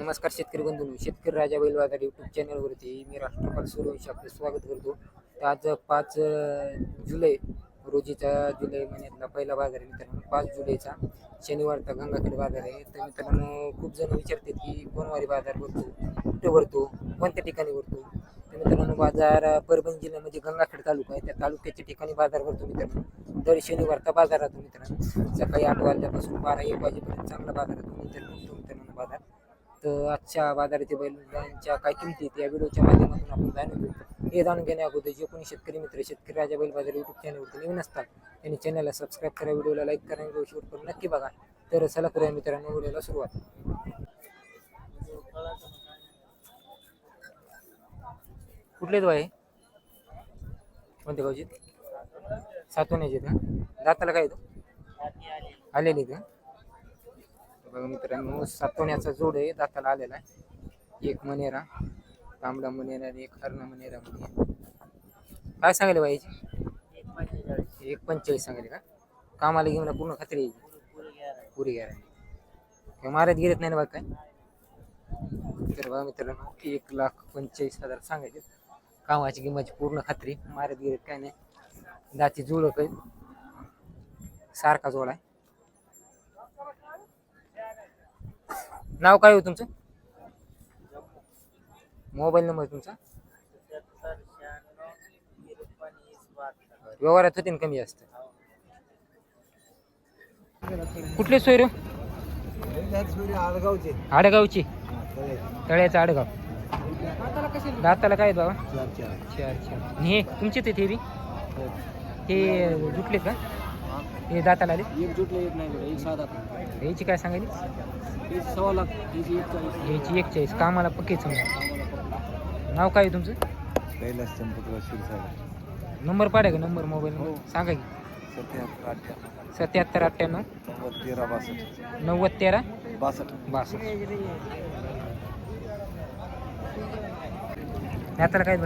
नमस्कार शेतकरी बंधू शेतकरी राजा बैल बाजार यूट्यूब चॅनलवरती मी राष्ट्रपाल सूर्यवंशी आपलं स्वागत करतो. तर आज पाच जुलै रोजीचा जुलै महिन्यातला पहिला बाजार आहे मित्रांनो. पाच जुलैचा शनिवारचा गंगाखेड बाजार आहे. तर मित्रांनो खूप जण विचारतात की कोणवारी बाजार भरतो कुठे भरतो कोणत्या ठिकाणी भरतो? तर मित्रांनो बाजार परभणी जिल्ह्यामध्ये म्हणजे गंगाखेड तालुका आहे. त्या तालुक्याच्या ठिकाणी बाजार भरतो मित्रांनो. दर शनिवारचा बाजार राहतो मित्रांनो. सकाळी आठ वाजल्यापासून बारा एक वाजेपर्यंत चांगला बाजार राहतो मित्रांनो. मित्रांनो बाजार. तर आजच्या बाजारातील बैलांच्या काय किमती या व्हिडिओच्या माध्यमातून आपण जाणून घेऊ. हे जाणून घेण्या अगोदर जे कोणी शेतकरी मित्र शेतकरी राजा बैल बाजार युट्यूब चॅनलवरती नवीन असतात त्यांनी चॅनलला सबस्क्राईब करा व्हिडिओला लाईक करा व्हिडिओ शेअर करून नक्की बघा. तर चला करूया मित्रांनो व्हिडिओला सुरुवात. कुठले आहे कोणते गावचे सातवण्याचे का दाताला काय येतो आलेली का? बघा मित्रांनो सातवण्याचा जोड आहे दाताला आलेला आहे. एक मनेरा तांबडा मनेरा आणि एक हरणा मनेरा म्हणजे काय सांगायला पाहिजे एक पंचेचाळीस सांगायला का? कामाला घेऊन पूर्ण खात्री यायची पुरी गॅरंटी मारत गेलेत नाही ना बघ काय? तर बघा मित्रांनो एक लाख पंचेचाळीस हजार सांगायचे. कामाची किंमतची पूर्ण खात्री. मारत गेलेत काय नाही. दाची जुळ सारखा जोड आहे. नाव काय हो तुमचं? मोबाईल नंबर तुमचा? व्यवहारात होते ना कमी जास्त. कुठले सोयरो? आडगावचे. आडगावची तळ्याचं आडगाव. दाताला काय आहेत बाबा? चार चार. आणि हे तुमचेच ते थेरी हे जुटले का? हे दाताला आले? एक जुटले एक नाही एक साधा याची काय सांगायली? एक सव्वा लाख याची एक चाळीस. याची एक चाळीस कामाला पक्के समजा. नाव काय आहे तुमचं? कैलास चंपकराव क्षीरसागर नंबर पाड्या का नंबर मोबाईल हो. नंबर सांगा की. सत्याहत्तर अठ्ठ्याण्णव. सत्याहत्तर अठ्ठ्याण्णव. नव्वद तेरा बासष्ट. नव्वद तेरा? बासष्ट. बासष्ट. दाताला काय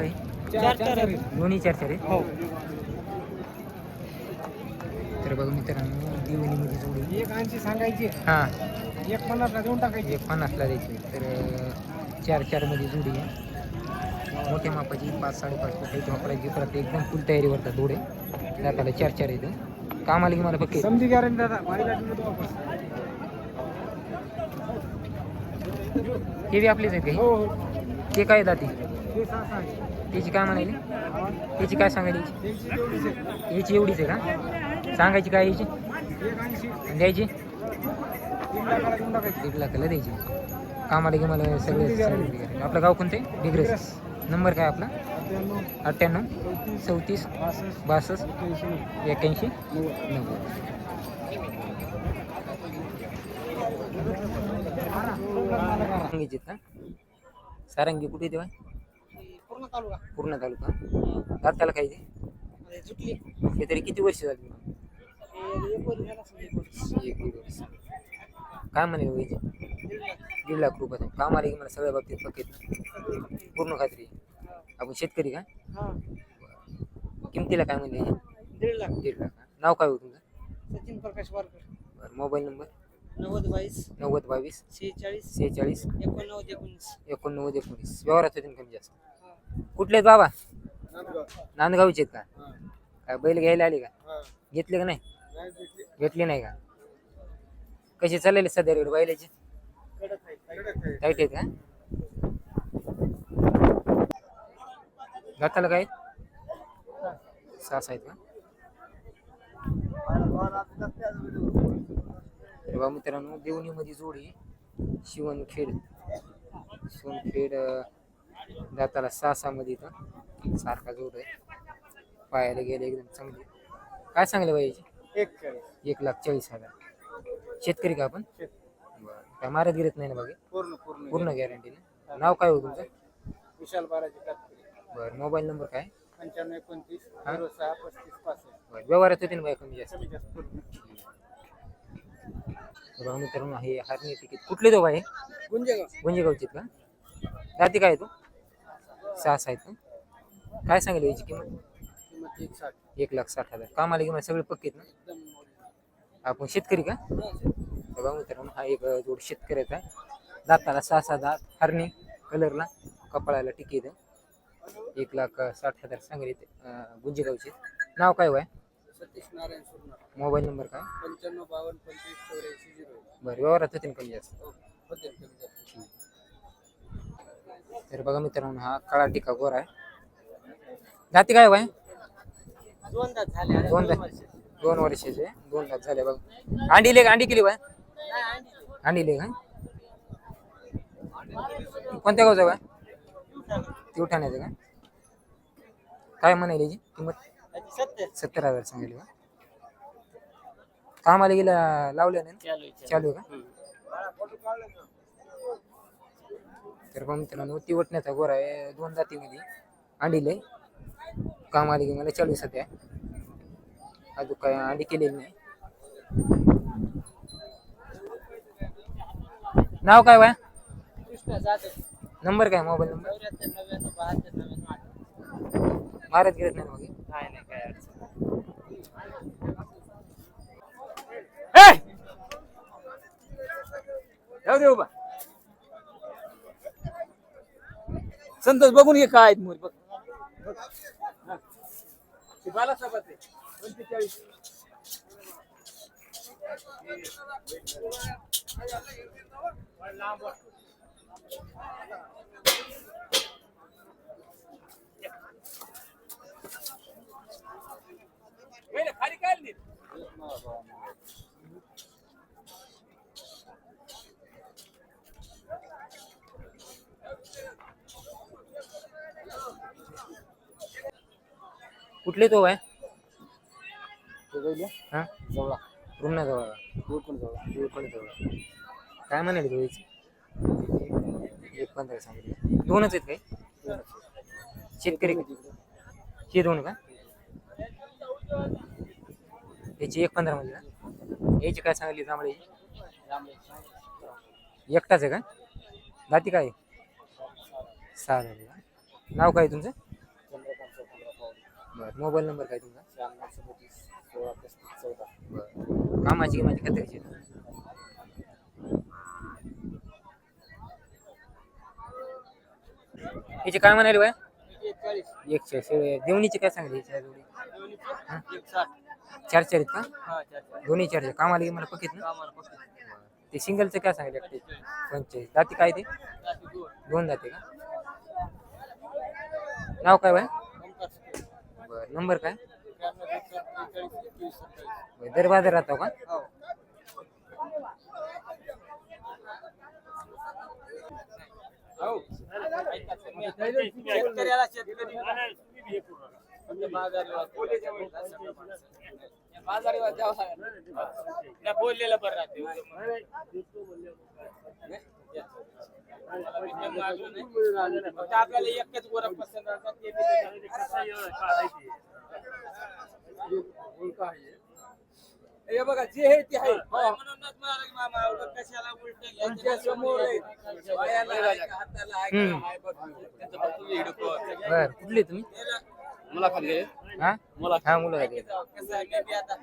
चार. दोन्ही चार चार आहे? हो. तर बघा मित्रांनो दिवाळीमध्ये जोडी. एक ऐंशी सांगायची. हां. एक पन्नासला देऊन टाकायची. एक पन्नासला द्यायची. तर चार चारमध्ये जोडी आहे. मोठ्या मापाची पाच साडेपाच फुट आहे वापरायची. परत एकदम फुल तयारी वरतात धोडे दाताला चार चार येतं. कामाला की मला फक्त समजी गॅरंटी दादा हे बी आपलेच आहेत काही हो? हो ते काय जाते ते सहा. त्याची काय म्हणाली. त्याची काय आहे. याची एवढीच आहे का? सांगायची काय याची एक द्यायची? तीन लाखाला द्यायची. कामाला की मला सगळे आपलं गाव कोणते डिग्रेस. नंबर काय आपला? अठ्ठ्याण्णव. चौतीस. बासष्ट. एक्क्याऐंशी. नव्वद. सारंगी कुठे तेव्हा? पूर्ण तालुका. पूर्ण तालुका? दाताला काय ते जुटली. हे तरी किती वर्ष झाली एक वर झाला असेल, एक वर. एक दीड वर्ष. काय म्हणे दीड लाख रुपये. काम आले की मला सगळ्या बाबतीत पक्केत पूर्ण खात्री. आपण शेतकरी का? हा. किमतीला काय म्हणले? दीड लाख. दीड लाख? नाव काय हो तुमचं? सचिन प्रकाश वारकर. बरं मोबाईल नंबर? नव्वद बावीस. नव्वद बावीस. शेहेचाळीस. सेहेचाळीस एकोणनव्वद एकोणीस. एकोणनव्वद एकोणीस. व्यवहारात होते ना कमी जास्त? कुठले आहेत बाबा नांदगावचे आहेत का? काय बैल घ्यायला आले का? घेतले का नाही? घेतले. नाही का? कसे चाललेले सध्या रेड बैलाचे? टाईट आहेत का? दाताला काय? सहा आहेत का? बघा मित्रांनो देवणीमध्ये जोडी शिवणखेड. शिवणखेड दाताला सहा सहा मध्ये इथं सारखा जोड आहे पायाला गेले एकदम चांगली. काय सांगले याची? एक लाख चाळीस हजार. शेतकरी का आपण? काय मारत गिरत नाही ना बाकी? पूर्ण पूर्ण पूर्ण गॅरंटी ना? नाव काय हो तुमचं? विशाल बाराजी बरं मोबाईल नंबर काय? पंच्याण्णव एकोणतीस? झिरो सहा पस्तीस पासष्ट. बरं व्यवहारात होते ना बाई कमी जास्त? बघा मित्रांनो हे हरणे तिकीट कुठले तो बाई? गुंजेगाव. गुंजेगावचे का? जाती काय तू? सहा सहा आहेत काय सांगितलं याची किंमत? एक लाख साठ हजार. कामाला किंमत सगळे पक्के आहेत ना? आपण शेतकरी का? तर बघा मित्रांनो हा एक जोड शेतकऱ्याचा आहे दाताला सहा सहा दात हरणी कलरला कपाळाला टिकी इथं. एक लाख साठ हजार सांगलीत गुंजेगावचे. नाव काय वय? सतीश नारायण मोबाईल नंबर काय? पंच्याण्णव बावन्न पंचवीस चौऱ्याऐंशी झिरो बरं व्यवहारात होते ना कमी जास्त? होते कमी जास्त. तर बघा मित्रांनो हा काळा टिका गोर आहे. जाती काय वय दोन तास झाले दोन दोन दात. वर्ष. दोन वर्षाचे दोन दात झाले बघ. अंडी ले अंडी केली नाही, आणि अंडी ले का कोणत्या गावचा वय ती ठाण्याचं का? काय म्हणाली याची किंमत? त्याची सत्तर. सत्तर हजार सांगितली का कामाला गेला लावल्या नाही चालू आहे, चालू आहे. का? हम्म. तर मग मित्रांनो ती वटण्याचा गोरा आहे दोन जातीमध्ये अंडीले कामाला गेला मला चालू सध्या. अजून काय अंडी केलेली नाही. नाव काय बाय नंबर काय? Mobile number? मारत गिरत नाही मग? नाही नाही काय अडचण जाऊ दे उभा संतोष बघून घे काय आहेत मोर बघ. ते बालासाहेबाचं आहे. पंचेचाळीस खाली काय नाही कुठले तो आहे ते पहिले हा? जवळा. रुग्णा जवळ. दूर पण जवळा. पण जवळ. काय म्हणाले दोघीची एक पंधरा सांगितले. दोनच आहेत काय? शेतकरी हे दोन का? याची एक पंधरा म्हणजे का याची काय सांगितली जांभळ्याची एकटाच आहे का? जाती काय? सहा झाली का नाव काय तुमचं? बरं. मोबाईल नंबर काय तुमचा? बरं कामाची किंमत खात्रीची याचे काय म्हणाले बाय एकशे शे- देवणीचे काय सांगले याच्या जोडी? हा? एक साठ चार चार आहेत का हा चार चार दोन्ही चार आहेत. कामाला मला पकित ना ते सिंगलचं काय सांगितलं एकटे पंचेचाळीस. दाती काय ते? जाती दोन. दाते का? नाव काय बाय नंबर काय? दर बाजार राहतो का? हो. बोललेलं बरं राहते. आपल्याला एकच गोरा पसंत असतात ते बी हे बघा जे आहे ते आहे. म्हणूनच म्हणाला मामा कशाला उलटं समोर हाताला आहे कुठले तुम्ही? मला खाल्ले हा? हा मुलं आहे ते. कसं आहे, मी आता.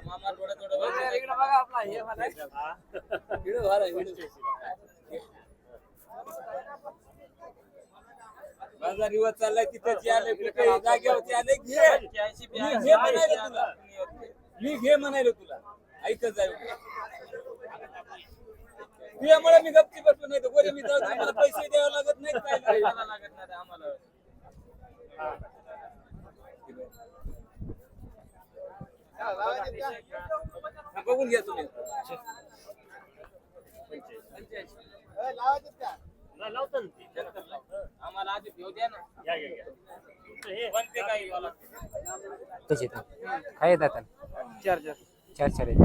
मामा थोडं थोडं. इकडे बघा आपला हे बाजार रिवाज चाललाय तिथं आले काही जागेवरती आले घे. मी घे म्हणाले ऐंशी तुला. मी घे म्हणाले तुला. ऐकत जाईल तुझ्यामुळे मी गप्पी बसलो नाही तर गोरे मी जाऊ मला पैसे द्यावे लागत नाही काय लागत नाही आम्हाला. बघून घ्या तुम्ही. आम्हाला आधी घेऊ द्या ना पण ते काही काय येतात चार चार चार चार आहेत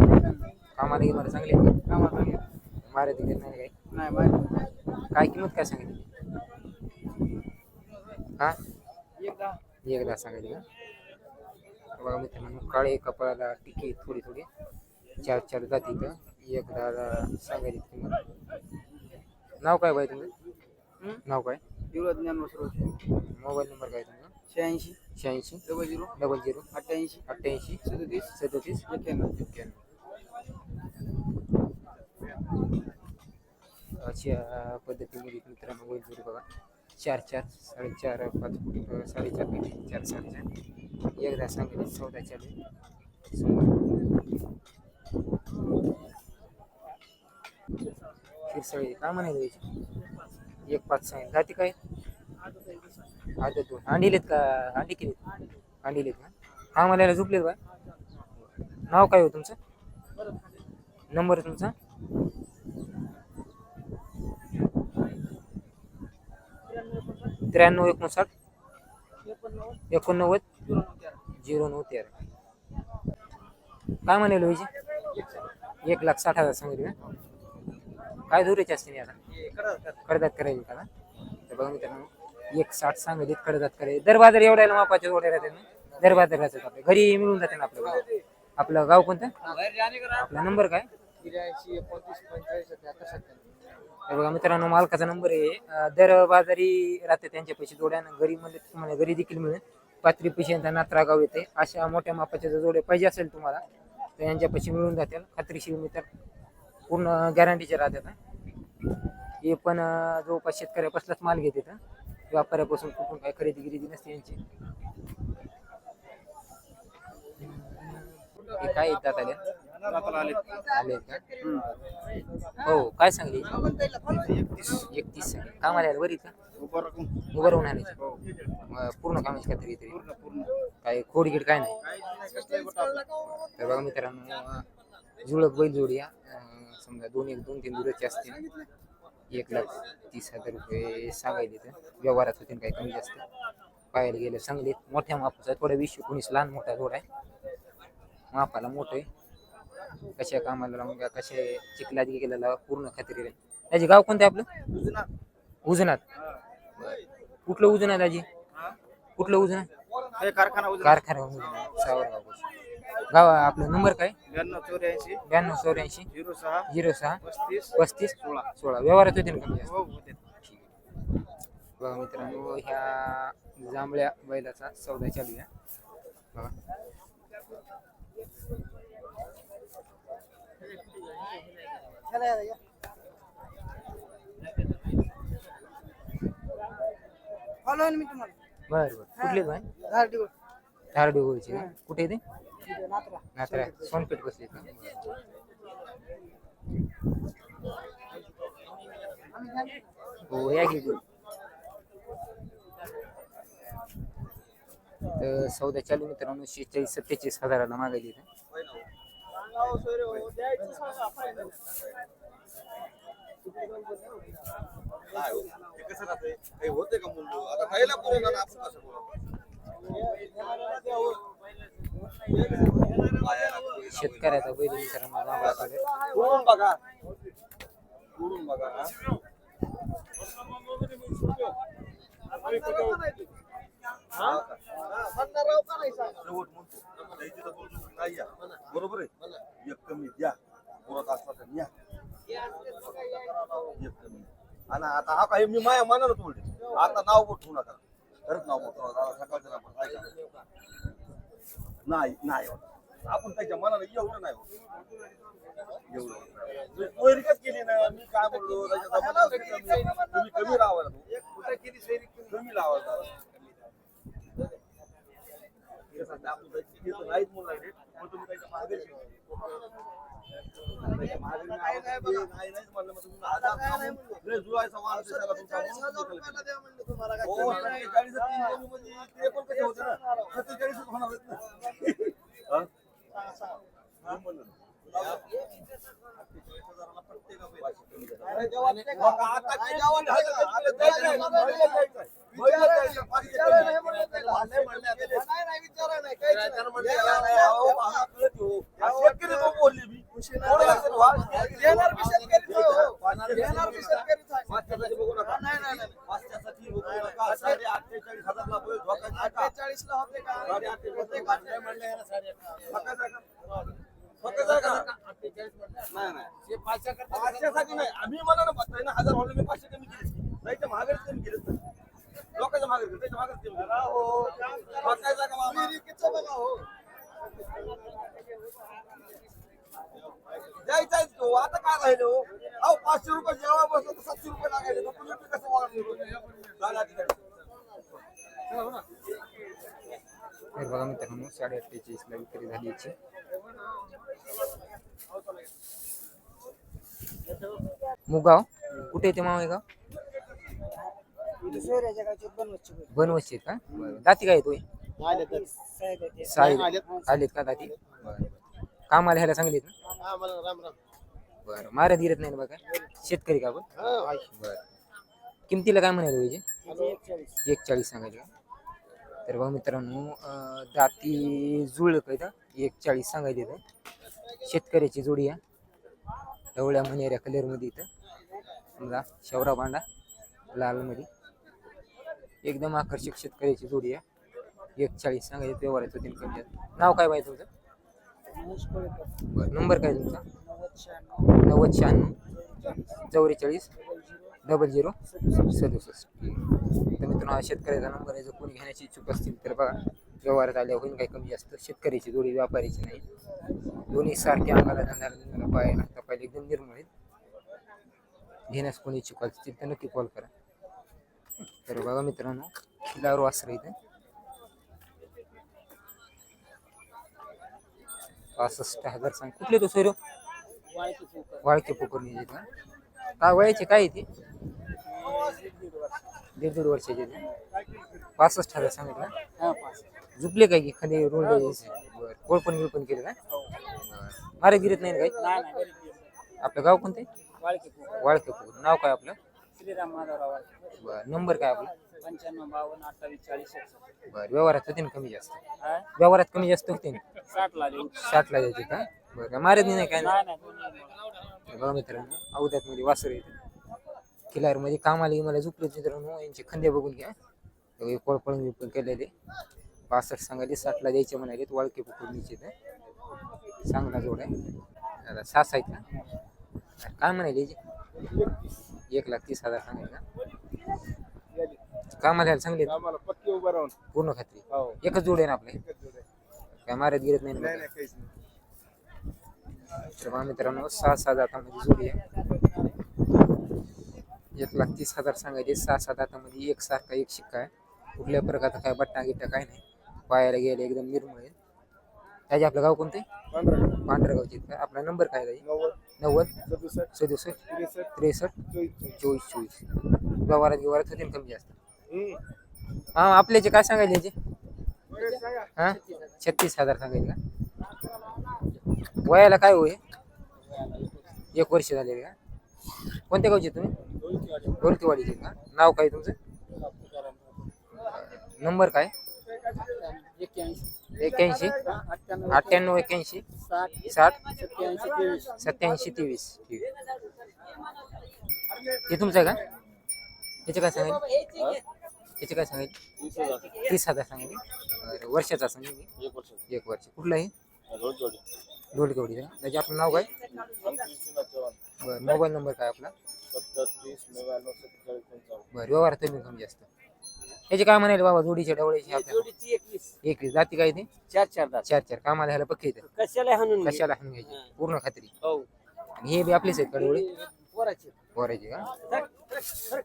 कामाला की मला चांगले कामाला का? मारे तिकडे नाही काय नाही मारे काय किंमत काय सांगितली हा एकदा एकदा सांगितली का बघा मित्रांनो काळे कपाळाला टिके थोडी थोडी चार चार जाती इथं एकदा सांगायची किंमत नाव काय बाई तुमचं? नाव काय? युवराज ज्ञान मोबाईल नंबर काय तुमचा? शहाऐंशी. शहाऐंशी. Double zero. Double zero. अठ्ठ्याऐंशी. अठ्ठ्याऐंशी. सदतीस. सदतीस. एक्क्याण्णव एक्क्याण्णव अशा पद्धतीमध्ये मित्रांनो बैल जोडी बघा. चार चार साडेचार पाच अं, साडेचार फुटी चार साडेचार. एकदा सांगितले चौदा चालू आहे. समोर शिरसाळी काय म्हणायला द्यायची एक पाच सांगितलं जाती काय? आता दोन. अंडीलेत का? अंडी केलीत. अंडीलेत का हा मला झोपलेत बा. नाव काय हो तुमचं? नंबर तुमचा? त्र्याण्णव एकोणसाठ. एकोणनव्वद. झिरो नऊ तेरा. काय म्हणाल व्हायचे हो एक लाख साठ हजार सांगितले काय धुरायचे असते नाही आता कडदात करायचे का? तर बघा मित्रांनो एक साठ सांगितले कडदात करायचे दर बाजार एवढ्याला मापाचे ओढे राहते ना? दर बाजार राहतात आपल्या घरी मिळून जाते ना आपलं गाव. आपलं गाव कोणतं? आपला नंबर काय? हे बघा मित्रांनो मालकाचा नंबर आहे. दर बाजारी राहते त्यांच्या पैसे जोड्यानं घरी म्हणजे तुम्हाला घरी देखील मिळेल. पात्री पैशांचा नात्रा गाव येते. अशा मोठ्या मापाच्या जर जोडे पाहिजे असेल तुम्हाला तर यांच्या पैसे मिळून जातील. खात्रीशीर मी तर पूर्ण गॅरंटीचे राहतात हे. पण जवळपास शेतकऱ्यापासूनच माल घेते हं. व्यापाऱ्यापासून कुठून काय खरेदी गिरेदी नसते यांची. हे काय येतात आल्या आले हो काय सांगली? एकतीस कामाला यायला बरी का उभं राहून आणायची पूर्ण कामाची खात्री तरी काय खोडगीड काय नाही? तर बघा मित्रांनो जुळक बैल जोडी समजा दोन एक दोन तीन दुधाचे असतील. एक लाख तीस हजार रुपये सांगायले तर व्यवहारात होतील काही कमी जास्त. पाहायला गेलं चांगले मोठ्या मापाचा थोडा वीस एकोणीस लहान मोठा थोडा आहे. मापाला मोठं आहे. कशा कामाला लावून घ्या कशा चिखलात गेलेला पूर्ण खात्री आहे त्याचे गाव कोणतं आपलं? उजनात. कुठलं उजनात आजी कुठलं उजनात कारखाना कारखाना उजनात सावरगाव. गाव आपलं नंबर काय? ब्याण्णव चौऱ्याऐंशी. ब्याण्णव चौऱ्याऐंशी. झिरो सहा. झिरो सहा. पस्तीस. पस्तीस. सोळा. सोळा. व्यवहारात होते ना कमी जास्त? हो होते. ठीक आहे. बघा मित्रांनो ह्या जांभळ्या बैलाचा सौदा चालू आहे. बघा. फॉलो मी तुम्हाला. बरं बरं. कुठले बाय झाडी धारडी होळीचे का? कुठे ते? नात्रा. नात्रा सोनपेठ बसले हो या की तर सौदा चालू मित्रांनो शेहेचाळीस सत्तेचाळीस हजाराला मागायली होते का शेतकऱ्याचा बैल मित्रांनो जांभळा उडून बघा. उडून बघा हा. हा? का? शेवट म्हणतो द्यायची तर बोलतो की नाही या. बरोबर आहे? एक कमी द्या. पुरत असला तर न्या. एक कमी. आणि आता हा काही मी माया मानाला तुम्ही आता नाव बोट ठेवू नका. खरंच नाव बोट ठेवू. नका नाव ऐका. नाही नाही होत. आपण त्याच्या मनाला एवढं नाही होत. एवढं पोरगीच केली ना मी काय बोललो त्याच्या तुम्ही कमी लावायला तो. कमी लावायला नाहीच म्हणून तुम्ही त्याच्यामागे मागे नाही म्हणलं, मग तुम्ही शेतकरी तो बोलली मी. थोडं लक्षात तर बघा मित्रांनो साडे अठ्ठेचाळीसला विक्री झाली याची. मुगाव कुठे येते मावळे गाव? बनवशे का? दाती काय साहेब आलेत का दाती? कामाला ह्याला सांगलीत ना? बरं मारा दिरत नाही ना बघा? शेतकरी का बरं. किमतीला काय म्हणाले पाहिजे एक चाळीस सांगायचे तर बघा मित्रांनो दाती जुळ काय एक चाळीस सांगायचे इथं शेतकऱ्याची जोडी आहे एवढ्या मनेऱ्या कलरमध्ये इथं. समजा शवरा बांडा लालमध्ये. एकदम आकर्षक शेतकऱ्याची जोडी आहे एक चाळीस सांगायचे व्यवहाराचं दिन कमी आहे. नाव काय पाहिजे तुमचं बरं नंबर काय तुमचा? नव्वद शहाण्णव. चौवेचाळीस. डबल झिरो सदुसष्ट. तर मित्रांनो शेतकऱ्याचा नंबर आहे जर कोणी घेण्याची इच्छुक असतील तर बघा व्यवहारात आल्या होईल काही कमी जास्त. शेतकऱ्याची जोडी व्यापारीची नाही. दोन्ही सारखे अंगाला धंदा धंद्याला पाहायला पाहिजे एकदम निर्मळ आहेत. घेण्यास कोणी इच्छुक असतील तर नक्की कॉल करा. तर बघा मित्रांनो खिलारू असं इथे. पासष्ट हजार सांग. कुठले तो सर वाळके पोकरणी का काय वयाचे काय ते? दीड दीड वर्षाचे पासष्ट हजार सांगितलं झुकले काय की खाली रोड कोळपण बिळपण केलं का? बरं मारे गिरत नाही काही? आपलं गाव कोणते? वाळके पोकर नाव काय आपलं? श्रीराम माधवराव बरं नंबर काय आपला? पंच्याण्णव बावन्न अठ्ठावीस चाळीस एकसष्ट बरं व्यवहारात होते ना कमी जास्त? व्यवहारात कमी जास्त होते ना? साठला साठला द्यायचे का? बरं काय मारत नाही काय बघा मित्रांनो अवध्यात मध्ये वासर येते. किल्लारमध्ये कामाला मला झुकले मित्रांनो यांचे खंदे बघून घ्या. हे कोळपळून बिळपण केलेले. पासष्ट सांगायले साठला द्यायचे म्हणाले वाळके पुकुरणीचे ते चांगला जोड आहे. सास आहेत का अरे काय म्हणाले? एक लाख तीस हजार सांगायले कामाला यायला सांगले पूर्ण खात्री. हो. एकच जोड आहे ना आपले. काय मारत गिरत नाही ना नाही बघा. नाही काहीच नाही तर बघा मित्रांनो सहा सहा दातामध्ये जोडी आहे. एक लाख तीस हजार सांगायचे सहा सहा दातामध्ये एक सारखा एक शिक्का आहे. कुठल्या प्रकारचा काय बट्टा गिट्टा काय नाही. पायाला गेले एकदम निर्मळ आहे. त्याचे आपलं गाव कोणते पांढरगावचे का? आपला नंबर काय आहे नव्वद. सदुसष्ट. त्रेसष्ट. चोवीस चोवीस. चोवीस चोवीस. व्यवहारात व्यवहारात होते ना कमी जास्त. हा आपल्याचे काय सांगायचे. हा? छत्तीस हजार सांगायचे का? वयाला काय होय एक वर्ष झाले का? कोणत्या गावचे तुम्ही? गोलकीवाडीचे का? नाव काय तुमचं? नंबर काय? एक्क्याऐंशी. अठ्ठ्याण्णव एक्क्याऐंशी. एक्याऐंशी साठ. सत्याऐंशी तेवीस. तेवीस ठीक हे तुमचं आहे का? याचे काय सांगायचे? याचे काय सांगायचे? तीस हजार सांगायचे. वर्षाचा सांगेल एक वर्ष. एक वर्ष. कुठलं आहे? जोडी. गोलकेवाडी त्याचे आपलं नाव काय. बरं मोबाईल नंबर काय आपला? बरं व्यवहारात कमी कमी जास्त. याचे काय म्हणाले बाबा जोडीचे डवळ्याचे आपल्याला जोडीची एकवीस. एकवीस. जाती काय ते? चार चार चार चार. कामाला ह्याला पक्के येतं कशाला हाणून घे. कशाला हाणून घ्यायची? पूर्ण खात्री. हो. आणि हे बी आपलेच आहेत कडवळे पोराची. पोरायचे का?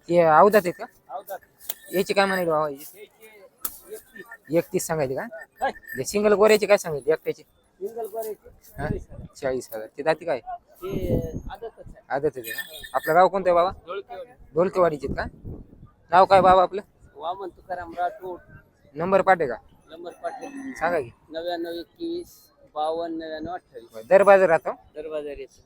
ते अवधात आहेत का. याचे काय म्हणाले बाबा? याचे? एकतीस. सांगायचे का? जे सिंगल गोऱ्याचे काय सांगायचे? एकट्याचे. हा? चाळीस हजार. ते जाती काय? ते आदतच आहे. आदत आहे का आपलं गाव कोणतं आहे बाबा? ढोलकेवाडी. ढोलकेवाडीचे. आहेत का? नाव काय बाबा आपलं? वामन तुकाराम राठोड. नंबर पाठे का? नंबर पाटील सांगा की. नव्याण्णव एकवीस बावन्न नव्याण्णव अठ्ठावीस. दर बाजार राहतो? दरवाजा रेस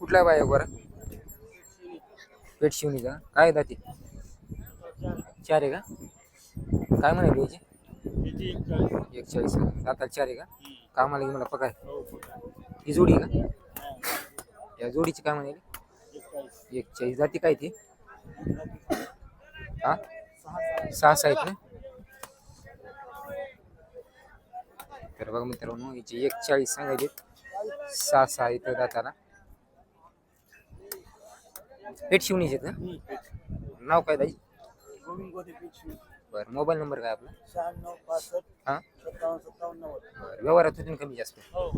कुठला बाय गोरा पेट शिवणीचा काय दाती? चार आहे का? काय म्हणाले याची एक चाळीस दाताला चार आहे का? कामाला की मला पकाय ही जोडी आहे का? या जोडीची काय म्हणाली? एक चाळीस जाती काय ती? हा? सहा सहा आहेत. ना? तर बघा मित्रांनो याची एक चाळीस सांगायचे. सहा सहा इथं दाताला. पेट शिवणीचे ना नाव काय दाई बरं मोबाईल नंबर काय आपला? शहाण्णव पासष्ट हा? सत्तावन्न सत्तावन्न नव्वद. बरं व्यवहारात कमी जास्त? हो.